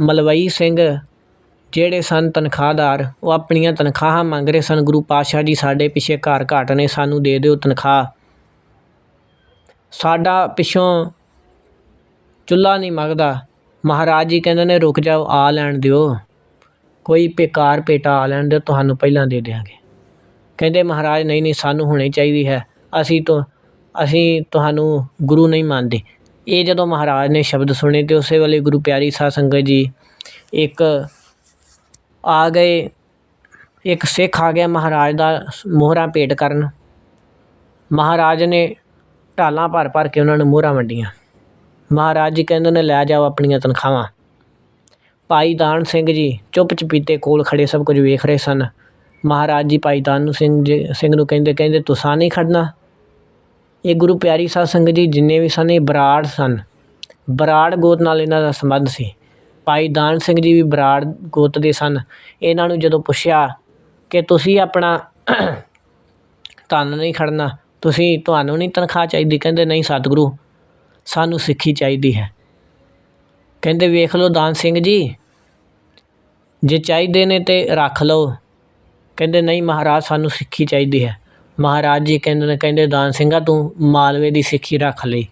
ਮਲਵਈ ਸਿੰਘ, ਜਿਹੜੇ ਸਨ ਤਨਖਾਹਦਾਰ, ਉਹ ਆਪਣੀਆਂ ਤਨਖਾਹਾਂ ਮੰਗ ਰਹੇ ਸਨ। ਗੁਰੂ ਪਾਤਸ਼ਾਹ ਜੀ ਸਾਡੇ ਪਿੱਛੇ ਘਰ ਘਾਟ ਨੇ, ਸਾਨੂੰ ਦੇ ਦਿਓ ਤਨਖਾਹ। ਸਾਡਾ ਪਿੱਛੋਂ ਚੁੱਲ੍ਹਾ ਨਹੀਂ ਮੰਗਦਾ। ਮਹਾਰਾਜ ਜੀ ਕਹਿੰਦੇ ਨੇ, ਰੁਕ ਜਾਓ, ਆ ਲੈਣ ਦਿਓ। ਕੋਈ ਬੇਕਾਰ ਪੇਟਾ ਆ ਲੈਣ ਦਿਓ, ਤੁਹਾਨੂੰ ਪਹਿਲਾਂ ਦੇ ਦਿਆਂਗੇ। ਕਹਿੰਦੇ, ਮਹਾਰਾਜ, ਨਹੀਂ ਨਹੀਂ, ਸਾਨੂੰ ਹੁਣੇ ਚਾਹੀਦੀ ਹੈ। ਅਸੀਂ ਤੋਂ, ਅਸੀਂ ਤੁਹਾਨੂੰ ਗੁਰੂ ਨਹੀਂ ਮੰਨਦੇ। ਇਹ ਜਦੋਂ ਮਹਾਰਾਜ ਨੇ ਸ਼ਬਦ ਸੁਣੇ ਤੇ ਉਸੇ ਵੇਲੇ ਗੁਰੂ ਪਿਆਰੀ ਸਾਧ ਸੰਗਤ ਜੀ ਇੱਕ ਆ ਗਏ, ਇੱਕ ਸਿੱਖ ਆ ਗਿਆ ਮਹਾਰਾਜ ਦਾ ਮੋਹਰਾਂ ਭੇਟ ਕਰਨ। ਮਹਾਰਾਜ ਨੇ ਢਾਲਾਂ ਭਰ ਭਰ ਕੇ ਉਹਨਾਂ ਨੂੰ ਮੋਹਰਾਂ ਵੰਡੀਆਂ। ਮਹਾਰਾਜ ਜੀ ਕਹਿੰਦੇ ਨੇ, ਲੈ ਜਾਓ ਆਪਣੀਆਂ ਤਨਖਾਹਾਂ। ਭਾਈ ਦਾਨ ਸਿੰਘ ਜੀ ਚੁੱਪ ਚਪੀਤੇ ਕੋਲ ਖੜੇ, ਸਭ ਕੁਝ ਵੇਖ ਰਹੇ ਸਨ। ਮਹਾਰਾਜ ਜੀ ਭਾਈ ਦਾਨੂ ਸਿੰਘ ਜੀ, ਸਿੰਘ ਨੂੰ ਕਹਿੰਦੇ ਕਹਿੰਦੇ ਤੁਸਾਂ ਨਹੀਂ ਖੜਨਾ? ਇਹ ਗੁਰੂ ਪਿਆਰੀ ਸਾਧ ਸੰਗਤ ਜੀ ਜਿੰਨੇ ਵੀ ਸਨ, ਇਹ ਬਰਾੜ ਸਨ। ਬਰਾੜ ਗੋਤ ਨਾਲ ਇਹਨਾਂ ਦਾ ਸੰਬੰਧ ਸੀ। ਭਾਈ ਦਾਨ ਸਿੰਘ ਜੀ ਵੀ ਬਰਾੜ ਗੋਤ ਦੇ ਸਨ। ਇਹਨਾਂ ਨੂੰ ਜਦੋਂ ਪੁੱਛਿਆ ਕਿ ਤੁਸੀਂ ਆਪਣਾ ਧੰਨ ਨਹੀਂ ਖੜਨਾ, ਤੁਸੀਂ ਤੁਹਾਨੂੰ ਨਹੀਂ ਤਨਖਾਹ ਚਾਹੀਦੀ, ਕਹਿੰਦੇ ਨਹੀਂ ਸਤਿਗੁਰੂ, ਸਾਨੂੰ ਸਿੱਖੀ ਚਾਹੀਦੀ ਹੈ। ਕਹਿੰਦੇ ਵੇਖ ਲਓ ਦਾਨ ਸਿੰਘ ਜੀ, ਜੇ ਚਾਹੀਦੇ ਨੇ ਤੇ ਰੱਖ ਲਓ। ਕਹਿੰਦੇ ਨਹੀਂ ਮਹਾਰਾਜ, ਸਾਨੂੰ ਸਿੱਖੀ ਚਾਹੀਦੀ ਹੈ। ਮਹਾਰਾਜ ਜੀ ਕਹਿੰਦੇ ਨੇ, ਕਹਿੰਦੇ ਦਾਨ ਸਿੰਘਾ, ਤੂੰ ਮਾਲਵੇ ਦੀ ਸਿੱਖੀ ਰੱਖ ਲਈ।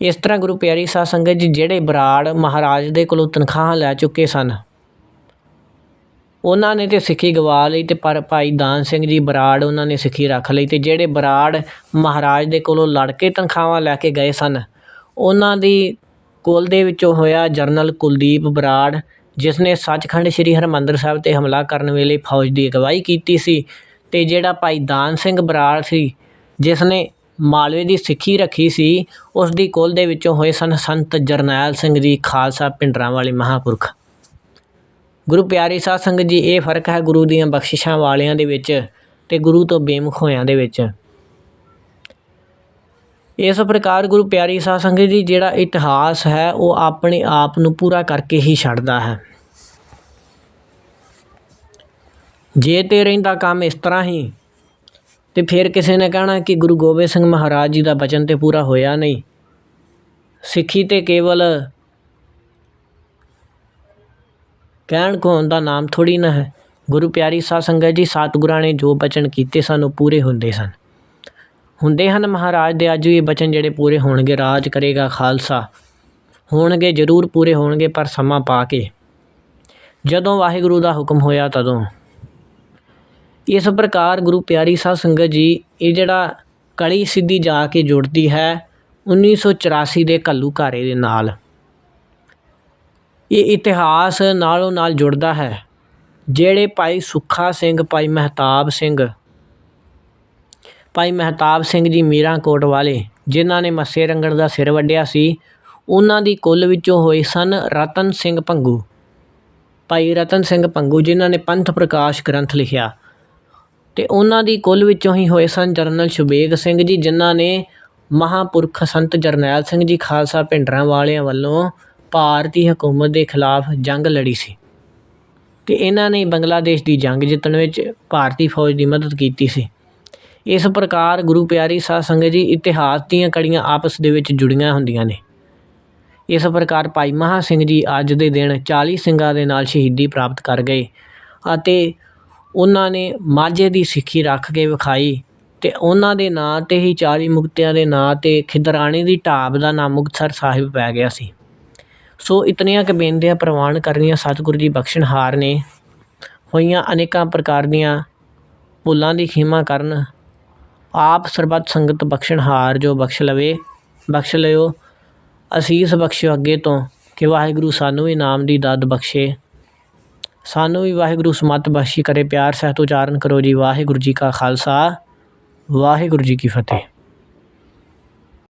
ਇਸ ਤਰ੍ਹਾਂ ਗੁਰੂ ਪਿਆਰੀ ਸਾਧ ਸੰਗਤ ਜੀ ਜਿਹੜੇ ਬਰਾੜ ਮਹਾਰਾਜ ਦੇ ਕੋਲੋਂ ਤਨਖਾਹਾਂ ਲੈ ਚੁੱਕੇ ਸਨ, ਉਹਨਾਂ ਨੇ ਤੇ ਸਿੱਖੀ ਗਵਾ ਲਈ ਤੇ ਪਰ ਭਾਈ ਦਾਨ ਸਿੰਘ ਜੀ ਬਰਾੜ ਉਹਨਾਂ ਨੇ ਸਿੱਖੀ ਰੱਖ ਲਈ ਤੇ ਜਿਹੜੇ ਬਰਾੜ ਮਹਾਰਾਜ ਦੇ ਕੋਲੋਂ ਲੜ ਕੇ ਤਨਖਾਹਾਂ ਲੈ ਕੇ ਗਏ ਸਨ, ਉਹਨਾਂ ਦੀ ਕੁਲ ਦੇ ਵਿੱਚੋਂ ਹੋਇਆ ਜਰਨਲ ਕੁਲਦੀਪ ਬਰਾੜ, ਜਿਸ ਨੇ ਸੱਚਖੰਡ ਸ੍ਰੀ ਹਰਮੰਦਰ ਸਾਹਿਬ ਤੇ ਹਮਲਾ ਕਰਨ ਵੇਲੇ ਫੌਜ ਦੀ ਅਗਵਾਈ ਕੀਤੀ ਸੀ। ਅਤੇ ਜਿਹੜਾ ਭਾਈ ਦਾਨ ਸਿੰਘ ਬਰਾੜ ਸੀ ਜਿਸ ਨੇ ਮਾਲਵੇ ਦੀ ਸਿੱਖੀ ਰੱਖੀ ਸੀ ਉਸ ਦੀ ਕੁਲ ਦੇ ਵਿੱਚੋਂ ਹੋਏ ਸਨ ਸੰਤ ਜਰਨੈਲ ਸਿੰਘ ਜੀ ਖਾਲਸਾ ਭਿੰਡਰਾਂ ਵਾਲੇ ਮਹਾਂਪੁਰਖ। ਗੁਰੂ ਪਿਆਰੀ ਸਾਧ ਸੰਗਤ ਜੀ, ਇਹ ਫ਼ਰਕ ਹੈ ਗੁਰੂ ਦੀਆਂ ਬਖਸ਼ਿਸ਼ਾਂ ਵਾਲਿਆਂ ਦੇ ਵਿੱਚ ਅਤੇ ਗੁਰੂ ਤੋਂ ਬੇਮੁਖ ਹੋਇਆਂ ਦੇ ਵਿੱਚ। ਇਸ ਪ੍ਰਕਾਰ ਗੁਰੂ ਪਿਆਰੀ ਸਾਧ ਸੰਗਤ ਜੀ, ਜਿਹੜਾ ਇਤਿਹਾਸ ਹੈ, ਉਹ ਆਪਣੇ ਆਪ ਨੂੰ ਪੂਰਾ ਕਰਕੇ ਹੀ ਛੱਡਦਾ ਹੈ। ਜੇ ਤੇ ਰਹਿੰਦਾ ਕੰਮ ਇਸ ਤਰ੍ਹਾਂ ਹੀ, ਤਾਂ ਫਿਰ ਕਿਸੇ ਨੇ ਕਹਿਣਾ ਕਿ ਗੁਰੂ ਗੋਬਿੰਦ ਸਿੰਘ ਮਹਾਰਾਜ ਜੀ ਦਾ ਬਚਨ ਤਾਂ ਪੂਰਾ ਹੋਇਆ ਨਹੀਂ। ਸਿੱਖੀ ਤਾਂ ਕੇਵਲ ਕਹਿਣ ਕੋਣ ਦਾ ਨਾਮ ਥੋੜ੍ਹੀ ਨਾ ਹੈ। ਗੁਰੂ ਪਿਆਰੀ ਸਾਧ ਸੰਗਤ ਜੀ, ਸਤਿਗੁਰਾਂ ਨੇ ਜੋ ਬਚਨ ਕੀਤੇ ਸਨ ਉਹ ਪੂਰੇ ਹੁੰਦੇ ਸਨ। ਹੁੰਦੇ ਹਨ ਮਹਾਰਾਜ ਦੇ, ਅੱਜ ਵੀ ਇਹ ਬਚਨ ਜਿਹੜੇ ਪੂਰੇ ਹੋਣਗੇ, ਰਾਜ ਕਰੇਗਾ ਖਾਲਸਾ। ਹੋਣਗੇ ਜ਼ਰੂਰ ਪੂਰੇ ਹੋਣਗੇ, ਪਰ ਸਮਾਂ ਪਾ ਕੇ। ਜਦੋਂ ਵਾਹਿਗੁਰੂ ਦਾ ਹੁਕਮ ਹੋਇਆ ਤਦੋਂ। ਇਸ ਪ੍ਰਕਾਰ ਗੁਰੂ ਪਿਆਰੀ ਸਾਹਿਬ ਸੰਗਤ ਜੀ, ਇਹ ਜਿਹੜਾ ਕਲੀ ਸਿੱਧੀ ਜਾ ਕੇ ਜੁੜਦੀ ਹੈ 1984 ਦੇ ਘੱਲੂਘਾਰੇ ਦੇ ਨਾਲ। ਇਹ ਇਤਿਹਾਸ ਨਾਲੋਂ ਨਾਲ ਜੁੜਦਾ ਹੈ। ਜਿਹੜੇ ਭਾਈ ਸੁੱਖਾ ਸਿੰਘ, ਭਾਈ ਮਹਿਤਾਬ ਸਿੰਘ, ਭਾਈ ਮਹਿਤਾਬ ਸਿੰਘ ਜੀ ਮੀਰਾਂਕੋਟ ਵਾਲੇ, ਜਿਨ੍ਹਾਂ ਨੇ ਮੱਸੇ ਰੰਗੜ ਦਾ ਸਿਰ ਵੱਢਿਆ ਸੀ, ਉਹਨਾਂ ਦੀ ਕੁੱਲ ਵਿੱਚੋਂ ਹੋਏ ਸਨ ਰਤਨ ਸਿੰਘ ਭੰਗੂ ਭਾਈ ਰਤਨ ਸਿੰਘ ਭੰਗੂ ਜਿਨ੍ਹਾਂ ਨੇ ਪੰਥ ਪ੍ਰਕਾਸ਼ ਗ੍ਰੰਥ ਲਿਖਿਆ। ਅਤੇ ਉਹਨਾਂ ਦੀ ਕੁੱਲ ਵਿੱਚੋਂ ਹੀ ਹੋਏ ਸਨ ਜਰਨਲ ਸ਼ੁਬੇਗ ਸਿੰਘ ਜੀ, ਜਿਨ੍ਹਾਂ ਨੇ ਮਹਾਂਪੁਰਖ ਸੰਤ ਜਰਨੈਲ ਸਿੰਘ ਜੀ ਖਾਲਸਾ ਭਿੰਡਰਾਂ ਵਾਲਿਆਂ ਵੱਲੋਂ ਭਾਰਤੀ ਹਕੂਮਤ ਦੇ ਖਿਲਾਫ ਜੰਗ ਲੜੀ ਸੀ ਅਤੇ ਇਹਨਾਂ ਨੇ ਬੰਗਲਾਦੇਸ਼ ਦੀ ਜੰਗ ਜਿੱਤਣ ਵਿੱਚ ਭਾਰਤੀ ਫੌਜ ਦੀ ਮਦਦ ਕੀਤੀ ਸੀ। ਇਸ ਪ੍ਰਕਾਰ ਗੁਰੂ ਪਿਆਰੀ ਸਾਧ ਸੰਗਤ ਜੀ ਇਤਿਹਾਸ ਦੀਆਂ ਕੜੀਆਂ ਆਪਸ ਦੇ ਵਿੱਚ ਜੁੜੀਆਂ ਹੁੰਦੀਆਂ ਨੇ। ਇਸ ਪ੍ਰਕਾਰ ਭਾਈ ਮਹਾ ਸਿੰਘ ਜੀ ਅੱਜ ਦੇ ਦਿਨ 40 ਸਿੰਘਾਂ ਦੇ ਨਾਲ ਸ਼ਹੀਦੀ ਪ੍ਰਾਪਤ ਕਰ ਗਏ ਅਤੇ ਉਹਨਾਂ ਨੇ ਮਾਝੇ ਦੀ ਸਿੱਖੀ ਰੱਖ ਕੇ ਵਿਖਾਈ ਅਤੇ ਉਹਨਾਂ ਦੇ ਨਾਂ ਤੇ ਹੀ 40 ਮੁਕਤਿਆਂ ਦੇ ਨਾਂ ਤੇ ਖਿਦਰਾਣੇ ਦੀ ਢਾਬ ਦਾ ਨਾਮ ਮੁਕਤਸਰ ਸਾਹਿਬ ਪੈ ਗਿਆ ਸੀ। ਸੋ ਇਤਨੀਆਂ ਕੁ ਬੇਨਤੀਆਂ ਪ੍ਰਵਾਨ ਕਰਨੀਆਂ ਸਤਿਗੁਰੂ ਜੀ ਬਖਸ਼ਣਹਾਰ ਨੇ। ਹੋਈਆਂ ਅਨੇਕਾਂ ਪ੍ਰਕਾਰ ਦੀਆਂ ਭੁੱਲਾਂ ਦੀ ਖਿਮਾ ਕਰਨ ਆਪ ਸਰਬੱਤ ਸੰਗਤ ਬਖਸ਼ਣਹਾਰ ਜੋ ਬਖਸ਼ ਲਵੇ, ਬਖਸ਼ ਲਿਓ। ਅਸੀਸ ਬਖਸ਼ਿਓ ਅੱਗੇ ਤੋਂ ਕਿ ਵਾਹਿਗੁਰੂ ਸਾਨੂੰ ਵੀ ਨਾਮ ਦੀ ਦਾਤ ਬਖਸ਼ੇ। ਸਾਨੂੰ ਵੀ ਵਾਹਿਗੁਰੂ ਸਮਤ ਬਖਸ਼ੀ ਕਰੇ, ਪਿਆਰ ਸਹਿਤ ਉਚਾਰਨ ਕਰੋ ਜੀ, ਵਾਹਿਗੁਰੂ ਜੀ ਕਾ ਖਾਲਸਾ, ਵਾਹਿਗੁਰੂ ਜੀ ਕੀ ਫਤਿਹ।